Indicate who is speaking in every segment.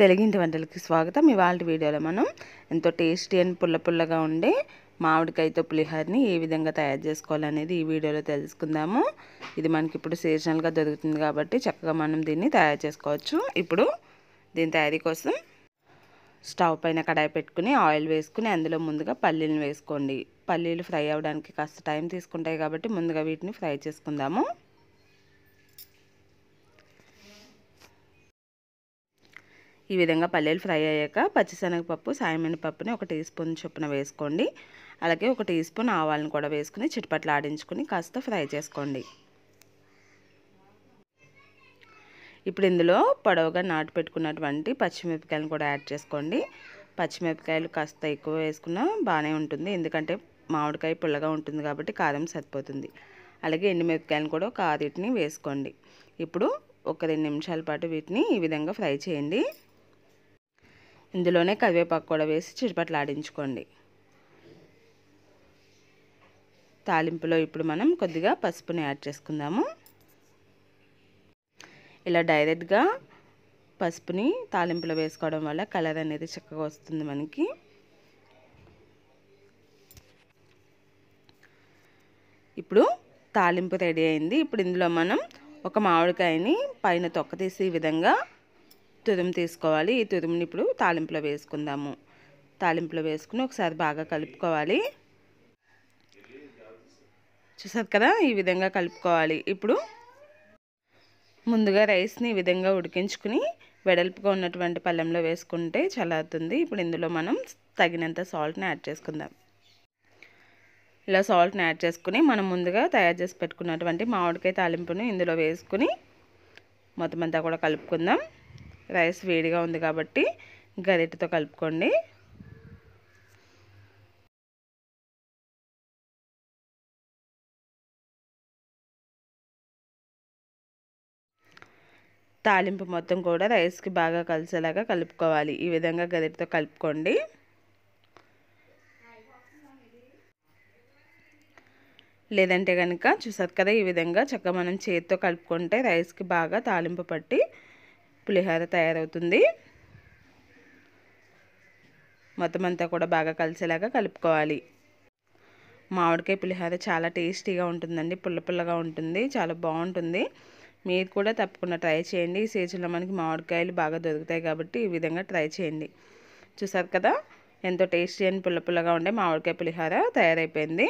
Speaker 1: తెలుగింటి వంటలకి స్వాగతం. ఇవాళ వీడియోలో మనం ఎంతో టేస్టీ అండ్ పుల్ల పుల్లగా ఉండే మామిడికాయతో పులిహోరని ఏ విధంగా తయారు చేసుకోవాలనేది ఈ వీడియోలో తెలుసుకుందాము. ఇది మనకి ఇప్పుడు సీజనల్గా దొరుకుతుంది కాబట్టి చక్కగా మనం దీన్ని తయారు చేసుకోవచ్చు. ఇప్పుడు దీని తయారీ కోసం స్టవ్ పైన కడాయి పెట్టుకుని ఆయిల్ వేసుకుని అందులో ముందుగా పల్లీలను వేసుకోండి. పల్లీలు ఫ్రై అవ్వడానికి కాస్త టైం తీసుకుంటాయి కాబట్టి ముందుగా వీటిని ఫ్రై చేసుకుందాము. ఈ విధంగా పల్లీలు ఫ్రై అయ్యాక పచ్చిశనగపప్పు సాయమినపప్పుని ఒక టీ స్పూన్ చొప్పున వేసుకోండి. అలాగే ఒక టీ స్పూన్ ఆవాలను కూడా వేసుకుని చిట్పట్లు ఆడించుకుని కాస్త ఫ్రై చేసుకోండి. ఇప్పుడు ఇందులో పొడవుగా నాటు పెట్టుకున్నటువంటి పచ్చిమిరపకాయలను కూడా యాడ్ చేసుకోండి. పచ్చిమిరపకాయలు కాస్త ఎక్కువ వేసుకున్నా బాగానే ఉంటుంది. ఎందుకంటే మామిడికాయ పుల్లగా ఉంటుంది కాబట్టి కారం సరిపోతుంది. అలాగే ఎండుమిరపకాయలను కూడా ఒక ఆరిటిని వేసుకోండి. ఇప్పుడు ఒక రెండు నిమిషాల పాటు వీటిని ఈ విధంగా ఫ్రై చేయండి. ఇందులోనే కరివేపాకు కూడా వేసి చిరుపట్లు ఆడించుకోండి. తాలింపులో ఇప్పుడు మనం కొద్దిగా పసుపుని యాడ్ చేసుకుందాము. ఇలా డైరెక్ట్గా పసుపుని తాలింపులో వేసుకోవడం వల్ల కలర్ అనేది చక్కగా వస్తుంది మనకి. ఇప్పుడు తాలింపు రెడీ అయింది. ఇప్పుడు ఇందులో మనం ఒక మామిడికాయని పైన తొక్క తీసి ఈ విధంగా తురుము తీసుకోవాలి. ఈ తురుముని ఇప్పుడు తాలింపులో వేసుకుందాము. తాలింపులో వేసుకుని ఒకసారి బాగా కలుపుకోవాలి. చూసారు కదా? ఈ విధంగా కలుపుకోవాలి. ఇప్పుడు ముందుగా రైస్ని ఈ విధంగా ఉడికించుకుని వెడల్పుగా ఉన్నటువంటి పళ్ళెంలో వేసుకుంటే చల్లారుతుంది. ఇప్పుడు ఇందులో మనం తగినంత సాల్ట్ని యాడ్ చేసుకుందాం. ఇలా సాల్ట్ని యాడ్ చేసుకుని మనం ముందుగా తయారు చేసి పెట్టుకున్నటువంటి మామిడికాయ తాలింపును ఇందులో వేసుకుని మొత్తం అంతా కూడా కలుపుకుందాం. రైస్ వేడిగా ఉంది కాబట్టి గరిటతో కలుపుకోండి. తాలింపు మొత్తం కూడా రైస్కి బాగా కలిసేలాగా కలుపుకోవాలి. ఈ విధంగా గరిటెతో కలుపుకోండి. లేదంటే కనుక చూసారు కదా ఈ విధంగా చక్కగా మనం చేతితో కలుపుకుంటే రైస్కి బాగా తాలింపు పట్టి పులిహోర తయారవుతుంది. మొత్తం అంతా కూడా బాగా కలిసేలాగా కలుపుకోవాలి. మామిడికాయ పులిహోర చాలా టేస్టీగా ఉంటుందండి పుల్ల పుల్లగా ఉంటుంది చాలా బాగుంటుంది. మీరు కూడా తప్పకుండా ట్రై చేయండి. ఈ సీజన్లో మనకి మామిడికాయలు బాగా దొరుకుతాయి కాబట్టి ఈ విధంగా ట్రై చేయండి. చూసారు కదా? ఎంతో టేస్టీ అని పుల్ల పుల్లగా ఉండే మామిడికాయ పులిహోర తయారైపోయింది.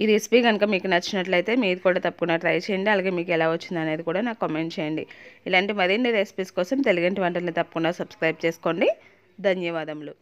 Speaker 1: ఈ రెసిపీ కనుక మీకు నచ్చినట్లయితే మీరు కూడా తప్పకుండా ట్రై చేయండి. అలాగే మీకు ఎలా వచ్చింది అనేది కూడా నాకు కామెంట్ చేయండి. ఇలాంటి మరిన్ని రెసిపీస్ కోసం తెలుగంటి వంటల్ని తప్పకుండా సబ్స్క్రైబ్ చేసుకోండి. ధన్యవాదములు.